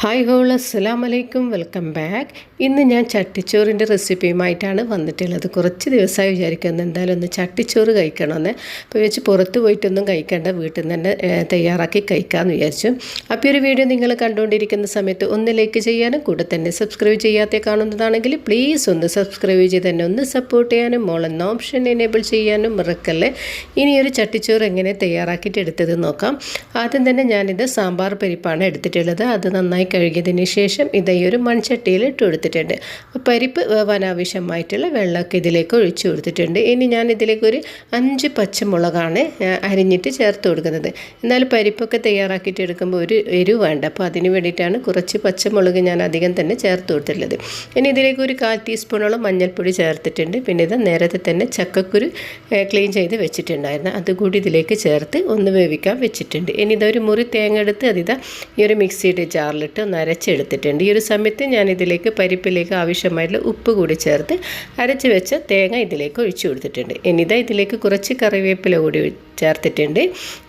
Hi whole അസ്സലാം വലൈക്കും welcome back. ഇന്ന് ഞാൻ ചട്ടിച്ചോറിന്റെ റെസിപ്പിയുമായിട്ടാണ് വന്നിട്ടുള്ളത്. കുറച്ച് ദിവസമായി വിചാരിക്കുന്നത് എന്തായാലും ഒന്ന് ചട്ടിച്ചോറ് കഴിക്കണമെന്ന്. അപ്പോൾ വെച്ച് പുറത്ത് പോയിട്ടൊന്നും കഴിക്കേണ്ട വീട്ടിൽ നിന്ന് തന്നെ തയ്യാറാക്കി കഴിക്കാമെന്ന് വിചാരിച്ചു. അപ്പോൾ ഒരു വീഡിയോ നിങ്ങൾ കണ്ടുകൊണ്ടിരിക്കുന്ന സമയത്ത് ഒന്ന് ലൈക്ക് ചെയ്യാനും കൂടെ തന്നെ സബ്സ്ക്രൈബ് ചെയ്യാത്ത കാണുന്നതാണെങ്കിൽ പ്ലീസ് ഒന്ന് സബ്സ്ക്രൈബ് ചെയ്ത് തന്നെ ഒന്ന് സപ്പോർട്ട് ചെയ്യാനും മോളെന്ന ഓപ്ഷൻ എനേബിൾ ചെയ്യാനും മറക്കല്ലേ. ഇനി ഒരു ചട്ടിച്ചോറ് എങ്ങനെ തയ്യാറാക്കിയിട്ട് എടുത്തത് നോക്കാം. ആദ്യം തന്നെ ഞാനിത് സാമ്പാർ പരിപ്പാണ് എടുത്തിട്ടുള്ളത്. അത് നന്നായി കഴുകിയതിന് ശേഷം ഇത് ഈ ഒരു മൺചട്ടിയിൽ ഇട്ട് കൊടുത്തിട്ടുണ്ട്. അപ്പോൾ പരിപ്പ് വേവാൻ ആവശ്യമായിട്ടുള്ള വെള്ളമൊക്കെ ഇതിലേക്ക് ഒഴിച്ചു കൊടുത്തിട്ടുണ്ട്. ഇനി ഞാൻ ഇതിലേക്ക് ഒരു അഞ്ച് പച്ചമുളകാണ് അരിഞ്ഞിട്ട് ചേർത്ത് കൊടുക്കുന്നത്. എന്നാൽ പരിപ്പൊക്കെ തയ്യാറാക്കിയിട്ട് എടുക്കുമ്പോൾ ഒരു എരിവ് വേണ്ട. അപ്പോൾ അതിന് വേണ്ടിയിട്ടാണ് കുറച്ച് പച്ചമുളക് ഞാൻ അധികം തന്നെ ചേർത്ത് കൊടുത്തിട്ടുള്ളത്. ഇനി ഇതിലേക്ക് ഒരു കാൽ ടീസ്പൂണോളം മഞ്ഞൾപ്പൊടി ചേർത്തിട്ടുണ്ട്. പിന്നെ ഇത് നേരത്തെ തന്നെ ചക്കക്കുരു ക്ലീൻ ചെയ്ത് വെച്ചിട്ടുണ്ടായിരുന്നു. അതുകൂടി ഇതിലേക്ക് ചേർത്ത് ഒന്ന് വേവിക്കാൻ വെച്ചിട്ടുണ്ട്. ഇനി ഇതൊരു മുറി തേങ്ങ എടുത്ത് അതിതാ ഈ ഒരു മിക്സിയുടെ ജാറിലിട്ട് ഒന്ന് അരച്ചെടുത്തിട്ടുണ്ട് ഈ ഒരു സമയത്ത് ഞാൻ ഇതിലേക്ക് പരിപ്പിലേക്ക് ആവശ്യമായിട്ടുള്ള ഉപ്പ് കൂടി ചേർത്ത് അരച്ച് വെച്ച തേങ്ങ ഇതിലേക്ക് ഒഴിച്ചു കൊടുത്തിട്ടുണ്ട്. ഇനി ഇതാ ഇതിലേക്ക് കുറച്ച് കറിവേപ്പില കൂടി ചേർത്തിട്ടുണ്ട്.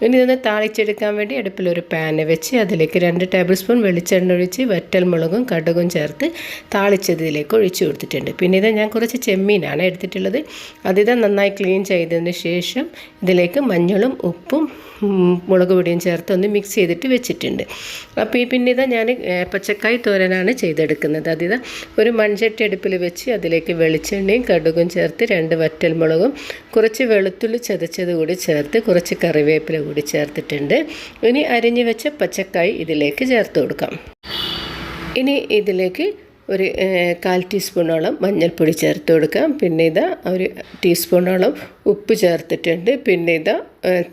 ഇനി ഇതൊന്ന് താളിച്ചെടുക്കാൻ വേണ്ടി അടുപ്പിലൊരു പാന് വെച്ച് അതിലേക്ക് രണ്ട് ടേബിൾ സ്പൂൺ വെളിച്ചെണ്ണ ഒഴിച്ച് വറ്റൽ മുളകും കടുകും ചേർത്ത് താളിച്ചത് ഇതിലേക്ക് ഒഴിച്ചു കൊടുത്തിട്ടുണ്ട്. പിന്നെ ഇത് ഞാൻ കുറച്ച് ചെമ്മീനാണ് എടുത്തിട്ടുള്ളത്. അതിത് നന്നായി ക്ലീൻ ചെയ്തതിന് ശേഷം ഇതിലേക്ക് മഞ്ഞളും ഉപ്പും മുളക് പൊടിയും ചേർത്ത് ഒന്ന് മിക്സ് ചെയ്തിട്ട് വെച്ചിട്ടുണ്ട്. അപ്പോൾ ഈ പിന്നെ ഇതാ ഞാൻ പച്ചക്കായ് തോരനാണ് ചെയ്തെടുക്കുന്നത്. അതിതാ ഒരു മൺചട്ടി അടുപ്പിൽ വെച്ച് അതിലേക്ക് വെളിച്ചെണ്ണയും കടുകും ചേർത്ത് രണ്ട് വറ്റൽ മുളകും കുറച്ച് വെളുത്തുള്ളി ചതച്ചത് കൂടി ചേർത്ത് കുറച്ച് കറിവേപ്പില കൂടി ചേർത്തിട്ടുണ്ട്. ഇനി അരിഞ്ഞു വെച്ച പച്ചക്കായ് ഇതിലേക്ക് ചേർത്ത് കൊടുക്കാം. ഇനി ഇതിലേക്ക് ഒരു കാൽ ടീസ്പൂണോളം മഞ്ഞൾപ്പൊടി ചേർത്ത് കൊടുക്കാം. പിന്നെ ഇതാ ഒരു ടീസ്പൂണോളം ഉപ്പ് ചേർത്തിട്ടുണ്ട്. പിന്നെ ഇതാ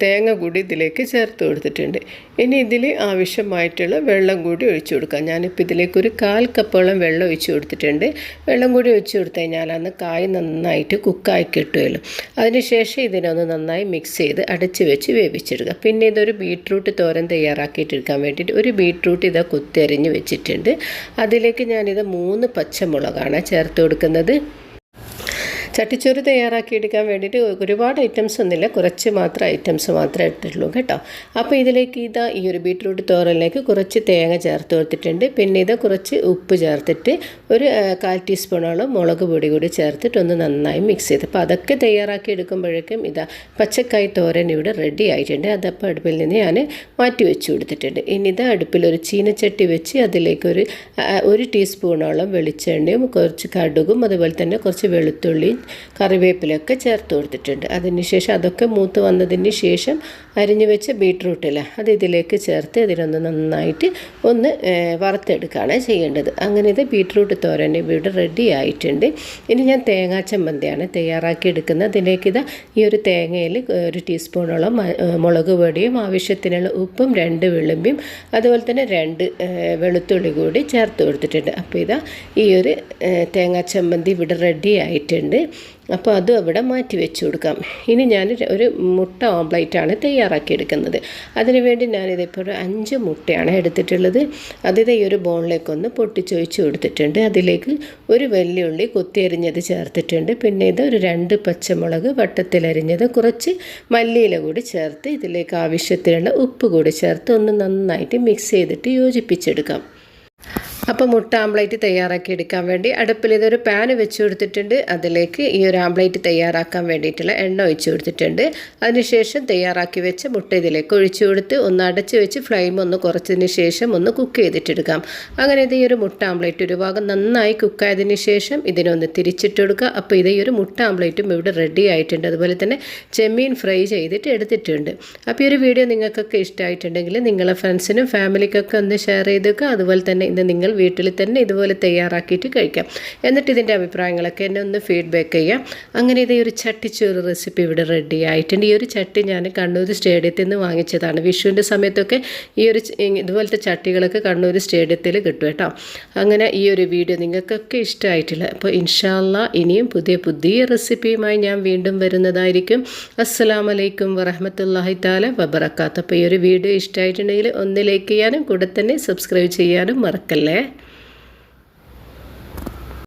തേങ്ങ കൂടി ഇതിലേക്ക് ചേർത്ത് കൊടുത്തിട്ടുണ്ട്. ഇനി ഇതിൽ ആവശ്യമായിട്ടുള്ള വെള്ളം കൂടി ഒഴിച്ചു കൊടുക്കാം. ഞാനിപ്പോൾ ഇതിലേക്ക് ഒരു കാൽ കപ്പോളം വെള്ളം ഒഴിച്ചു കൊടുത്തിട്ടുണ്ട്. വെള്ളം കൂടി ഒഴിച്ചു കൊടുത്തു കഴിഞ്ഞാൽ അന്ന് കായ് നന്നായിട്ട് കുക്കായി കിട്ടുമല്ലോ. അതിനുശേഷം ഇതിനൊന്ന് നന്നായി മിക്സ് ചെയ്ത് അടച്ച് വെച്ച് വേവിച്ചെടുക്കുക. പിന്നെ ഇതൊരു ബീട്രൂട്ട് തോരൻ തയ്യാറാക്കിയിട്ടെടുക്കാൻ വേണ്ടിയിട്ട് ഒരു ബീട്രൂട്ട് ഇതാ കുത്തിയരിഞ്ഞ് വെച്ചിട്ടുണ്ട്. അതിലേക്ക് ഞാനിത് മൂന്ന് പച്ചമുളകാണ് ചേർത്ത് കൊടുക്കുന്നത്. ചട്ടിച്ചോറ് തയ്യാറാക്കി എടുക്കാൻ വേണ്ടിയിട്ട് ഒരുപാട് ഐറ്റംസ് ഒന്നുമില്ല. കുറച്ച് മാത്രം ഐറ്റംസ് മാത്രമേ ഇട്ടിട്ടുള്ളൂ കേട്ടോ. അപ്പോൾ ഇതിലേക്ക് ഇതാ ഈ ഒരു ബീട്രൂട്ട് തോരനിലേക്ക് കുറച്ച് തേങ്ങ ചേർത്ത് കൊടുത്തിട്ടുണ്ട്. പിന്നെ ഇത് കുറച്ച് ഉപ്പ് ചേർത്തിട്ട് ഒരു കാൽ ടീസ്പൂണോളം മുളക് പൊടി കൂടി ചേർത്തിട്ട് ഒന്ന് നന്നായി മിക്സ് ചെയ്ത്. അപ്പോൾ അതൊക്കെ തയ്യാറാക്കി എടുക്കുമ്പോഴേക്കും ഇതാ പച്ചക്കായ് തോരൻ ഇവിടെ റെഡി ആയിട്ടുണ്ട്. അതപ്പോൾ അടുപ്പിൽ നിന്ന് ഞാൻ മാറ്റി വെച്ച് കൊടുത്തിട്ടുണ്ട്. ഇനി ഇത് അടുപ്പിൽ ഒരു ചീനച്ചട്ടി വെച്ച് അതിലേക്ക് ഒരു ഒരു ടീസ്പൂണോളം വെളിച്ചെണ്ണയും കുറച്ച് കടുകും അതുപോലെ തന്നെ കുറച്ച് വെളുത്തുള്ളിയും കറിവേപ്പിലൊക്കെ ചേർത്ത് കൊടുത്തിട്ടുണ്ട്. അതിനുശേഷം അതൊക്കെ മൂത്ത് വന്നതിന് ശേഷം അരിഞ്ഞു വെച്ച ബീട്രൂട്ടില്ല അത് ഇതിലേക്ക് ചേർത്ത് ഇതിനൊന്ന് നന്നായിട്ട് ഒന്ന് വറുത്തെടുക്കുകയാണ് ചെയ്യേണ്ടത്. അങ്ങനെ ഇത് ബീട്രൂട്ട് തോരൻ ഇവിടെ റെഡി ആയിട്ടുണ്ട്. ഇനി ഞാൻ തേങ്ങാ ചമ്മന്തിയാണ് തയ്യാറാക്കി എടുക്കുന്നത്. അതിലേക്ക് ഇതാ ഈ ഒരു തേങ്ങയിൽ ഒരു ടീസ്പൂണോളം മുളക് പൊടിയും ആവശ്യത്തിനുള്ള ഉപ്പും രണ്ട് വെളുമ്പിയും അതുപോലെ തന്നെ രണ്ട് വെളുത്തുള്ളി കൂടി ചേർത്ത് കൊടുത്തിട്ടുണ്ട്. അപ്പോൾ ഇതാ ഈ ഒരു തേങ്ങാ ചമ്മന്തി ഇവിടെ റെഡി ആയിട്ടുണ്ട്. അപ്പോൾ അതും അവിടെ മാറ്റി വെച്ച് കൊടുക്കാം. ഇനി ഞാൻ ഒരു മുട്ട ഓംപ്ലേറ്റാണ് തയ്യാറാക്കി എടുക്കുന്നത്. അതിനുവേണ്ടി ഞാനിതിപ്പോൾ ഒരു അഞ്ച് മുട്ടയാണ് എടുത്തിട്ടുള്ളത്. അതിത് ഈ ഒരു ബോളിലേക്കൊന്ന് പൊട്ടിച്ചൊഴിച്ച് കൊടുത്തിട്ടുണ്ട്. അതിലേക്ക് ഒരു വെല്ലുള്ളി കൊത്തിയരിഞ്ഞത് ചേർത്തിട്ടുണ്ട്. പിന്നെ ഇത് ഒരു രണ്ട് പച്ചമുളക് വട്ടത്തിലരിഞ്ഞത് കുറച്ച് മല്ലിയില കൂടി ചേർത്ത് ഇതിലേക്ക് ആവശ്യത്തിനുള്ള ഉപ്പ് കൂടി ചേർത്ത് ഒന്ന് നന്നായിട്ട് മിക്സ് ചെയ്തിട്ട് യോജിപ്പിച്ചെടുക്കാം. അപ്പോൾ മുട്ട ആംപ്ലേറ്റ് തയ്യാറാക്കി എടുക്കാൻ വേണ്ടി അടുപ്പിൽ ഇതൊരു പാൻ വെച്ച് കൊടുത്തിട്ടുണ്ട്. അതിലേക്ക് ഈ ഒരു ആംപ്ലേറ്റ് തയ്യാറാക്കാൻ വേണ്ടിയിട്ടുള്ള എണ്ണ ഒഴിച്ച് കൊടുത്തിട്ടുണ്ട്. അതിനുശേഷം തയ്യാറാക്കി വെച്ച മുട്ട ഇതിലേക്ക് ഒഴിച്ചു കൊടുത്ത് ഒന്ന് അടച്ച് വെച്ച് ഫ്ലെയിം ഒന്ന് കുറച്ചതിന് ശേഷം ഒന്ന് കുക്ക് ചെയ്തിട്ടെടുക്കാം. അങ്ങനെ ഇത് ഈ ഒരു മുട്ട ആംപ്ലേറ്റ് ഒരു ഭാഗം നന്നായി കുക്കായതിന് ശേഷം ഇതിനൊന്ന് തിരിച്ചിട്ട് കൊടുക്കുക. അപ്പോൾ ഇത് ഈ ഒരു മുട്ട ആംപ്ലേറ്റും ഇവിടെ റെഡി ആയിട്ടുണ്ട്. അതുപോലെ തന്നെ ചെമ്മീൻ ഫ്രൈ ചെയ്തിട്ട് എടുത്തിട്ടുണ്ട്. അപ്പോൾ ഈ ഒരു വീഡിയോ നിങ്ങൾക്കൊക്കെ ഇഷ്ടമായിട്ടുണ്ടെങ്കിൽ നിങ്ങളെ ഫ്രണ്ട്സിനും ഫാമിലിക്കൊക്കെ ഒന്ന് ഷെയർ ചെയ്തേക്കുക അതുപോലെ തന്നെ ഇന്ന് നിങ്ങൾ വീട്ടിൽ തന്നെ ഇതുപോലെ തയ്യാറാക്കിയിട്ട് കഴിക്കാം. എന്നിട്ട് ഇതിന്റെ അഭിപ്രായങ്ങളൊക്കെ എന്നെ ഒന്ന് ഫീഡ്ബാക്ക് ചെയ്യാം. അങ്ങനെ ഇതേ ഒരു ചട്ടിച്ചോറ് റെസിപ്പി ഇവിടെ റെഡി ആയിട്ടുണ്ട്. ഈ ഒരു ചട്ടി ഞാൻ കണ്ണൂർ സ്റ്റേഡിയത്തിൽ നിന്ന് വാങ്ങിച്ചതാണ്. വിഷുവിന്റെ സമയത്തൊക്കെ ഈ ഒരു ഇതുപോലത്തെ ചട്ടികളൊക്കെ കണ്ണൂർ സ്റ്റേഡിയത്തിൽ കിട്ടും കേട്ടോ. അങ്ങനെ ഈ ഒരു വീഡിയോ നിങ്ങൾക്കൊക്കെ ഇഷ്ടമായിട്ടില്ല. അപ്പോൾ ഇൻഷാല്ല ഇനിയും പുതിയ പുതിയ റെസിപ്പിയുമായി ഞാൻ വീണ്ടും വരുന്നതായിരിക്കും. അസ്സലാമലൈക്കും വറഹമത്തല്ലാഹി താല വബറക്കാത്ത അപ്പോൾ ഈ ഒരു വീഡിയോ ഇഷ്ടമായിട്ടുണ്ടെങ്കിൽ ഒന്ന് ലൈക്ക് ചെയ്യാനും കൂടെ തന്നെ സബ്സ്ക്രൈബ് ചെയ്യാനും മറക്കല്ലേ?